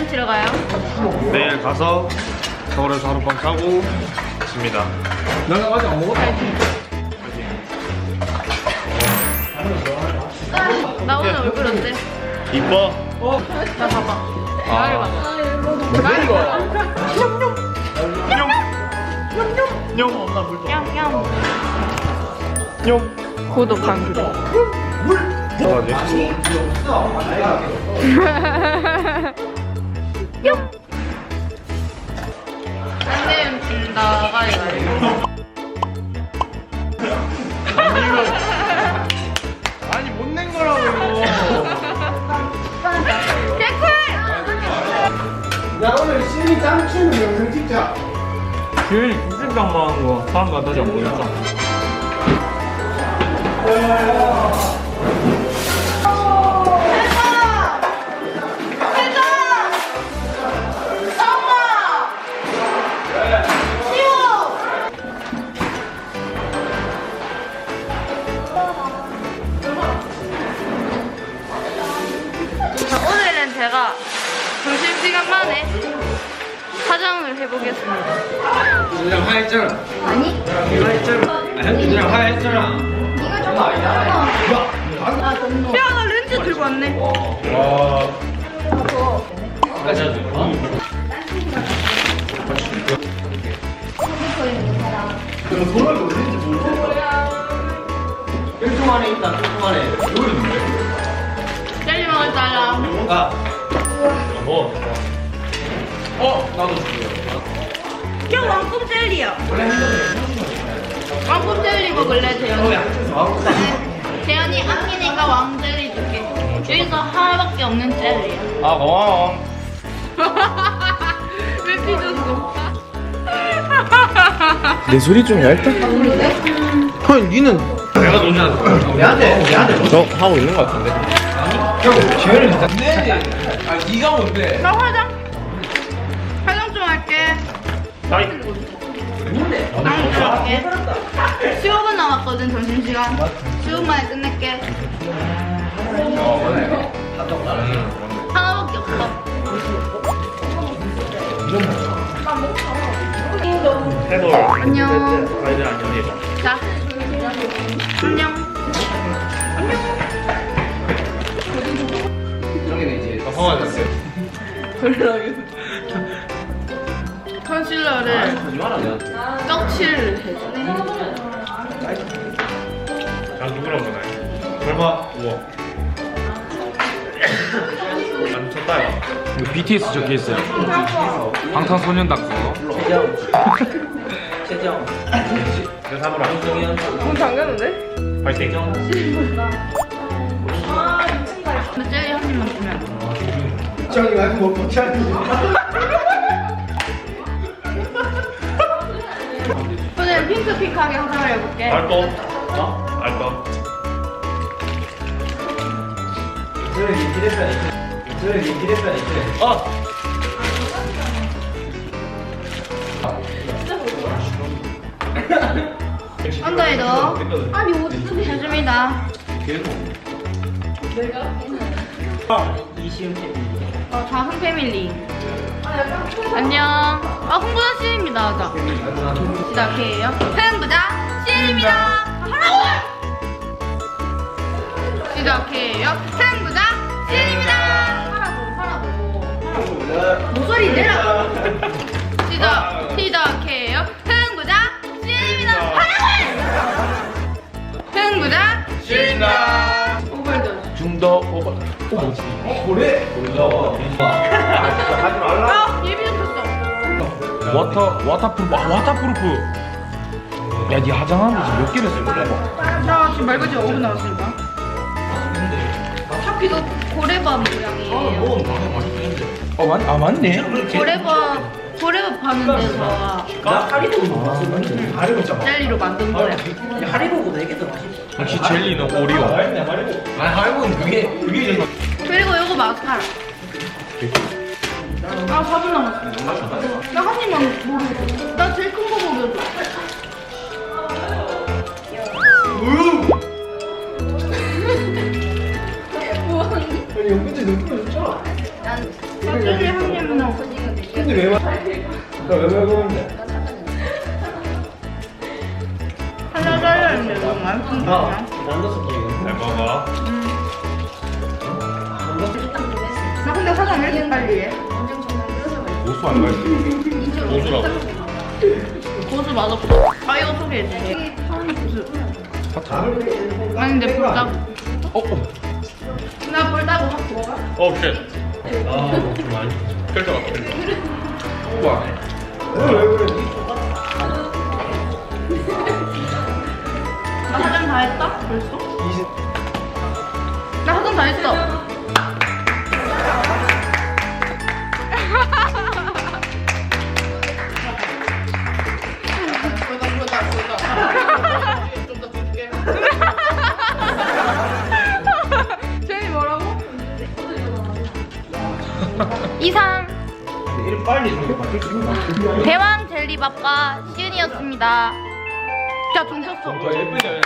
시험 치러 가요. 내일 가서 서울에서 하룻밤 자고 집니다. 내가 아직 안 먹었다. 나 오늘 얼굴 어때? 이뻐? 나 봐봐. 나를 봐봐. 나를 봐봐. 용! 엄마 물 냠냠. 용! 고독한 그대. 뭐하지? 쌤 나가요. 아니 못 낸 거라고 이거. 야 오늘 신이 짱 추는 영상 찍자. 기현이 구십장만 하는 거 사람 같아지 안 보였어. 자, 제가 점심시간 만에 화장을 해보겠습니다. 그냥 하했잖아. 아니? 하했잖아. 그냥 하했잖아. 야, 나 렌즈 들고 왔네. 와. 일종 안에 있다. 일종 안에. 먹을 사람. 아. 뭐? 어 나도 줄게요. 형 왕꿈 젤리야. 왕꿈 젤리 먹을래, 재현이? 재현이 아끼니까 왕 젤리 줄게. 여기서 하나밖에 없는 젤리야. 아 고마워. 왜 삐졌어? 내 소리 좀 얇다. 형 니는 내가 놀지 않았어. 내한테 내한테. 저 하고 있는 것 같은데. 형 지현이 네. 아 네가 뭔데? 나 화장. 화장 좀 할게. 나이. 화장 좀 할게. 15분 남았거든, 점심 시간. 15분 만에 끝낼게. 하나밖에 없어. 해볼. 안녕. 아이들 안녕. 자. 컨실러를 떡칠을 해주네. 자 누구랑 보나요? 설마 우와. 안 쳤다 야. BTS 적혀 있어요. 방탄소년단 거. 최정. 내 사물 안 쳐. 문 잠겼는데? 파이팅. 근데 젤리 한 입만 주면. 저기 말고 뭐 붙여. 오늘 핑크핑크하게 화장을 해볼게. 알거. 어? 알거. 인기레스는 저기 인기레스는 있지. 어. 언더에도 아니 옷 해줍니다. 어, 자흥 패밀리. 안녕. 아, 홍보자 씨입니다. 자, 시작해요. 흥부자 씨입니다. 하라고! 시작해요. 흥부자 씨입니다. 하라고, 하라고. 목소리 내라. 시작, 시작 해요. 흥부자 씨입니다. 하라고! 흥부자 씨입니다. 오버드. 중더 오버. 고래. 아, 예비 잡혔어. 워터 워터프루프. 아, 워터프루프. 야, 니 화장하는 거 지금 몇 개를 쓸 거야? 나 지금 말까지 5분 남았으니까. 차피도 고래밥 모양이에요. 어, 맞, 아 맞네. 고래밥, 고래밥 파는 데서 다리고 잡아. 젤리로 만든 거야. 역시 젤리는 오리오. 아 할고는 그게 그게 제일. 그리고 이거 마스카라. 아, 4분 남았어. 나 한 입만 모르겠어. 나 제일 큰 거 먹여줘. 아니 연근제 느낌이 좋잖아. 나는 젤리 한입 넣어. 근데 왜 막? 나왜 먹었는데? 하나 잘렸는데 너무 아, 아니야? 만났어 잘 먹어. 고수 안 맛있지? 고수라고. 고수 맛없어. 아 이거 소개해줄게. 고수. 아니 근데 불닭. 어? 어. 나 불닭 확 먹어. 어, 쉣. 아, 좀 많이. 펼쳐 봐, 펼쳐. 우와. 왜 그래? 나 화장 다 했다? 벌써? 나 화장 다 했어. 이상 이름 빨리 좀 바뀔 수 있나? 대왕 젤리밥과 시은이었습니다. 자, 종 쳤어. 빠이빠이.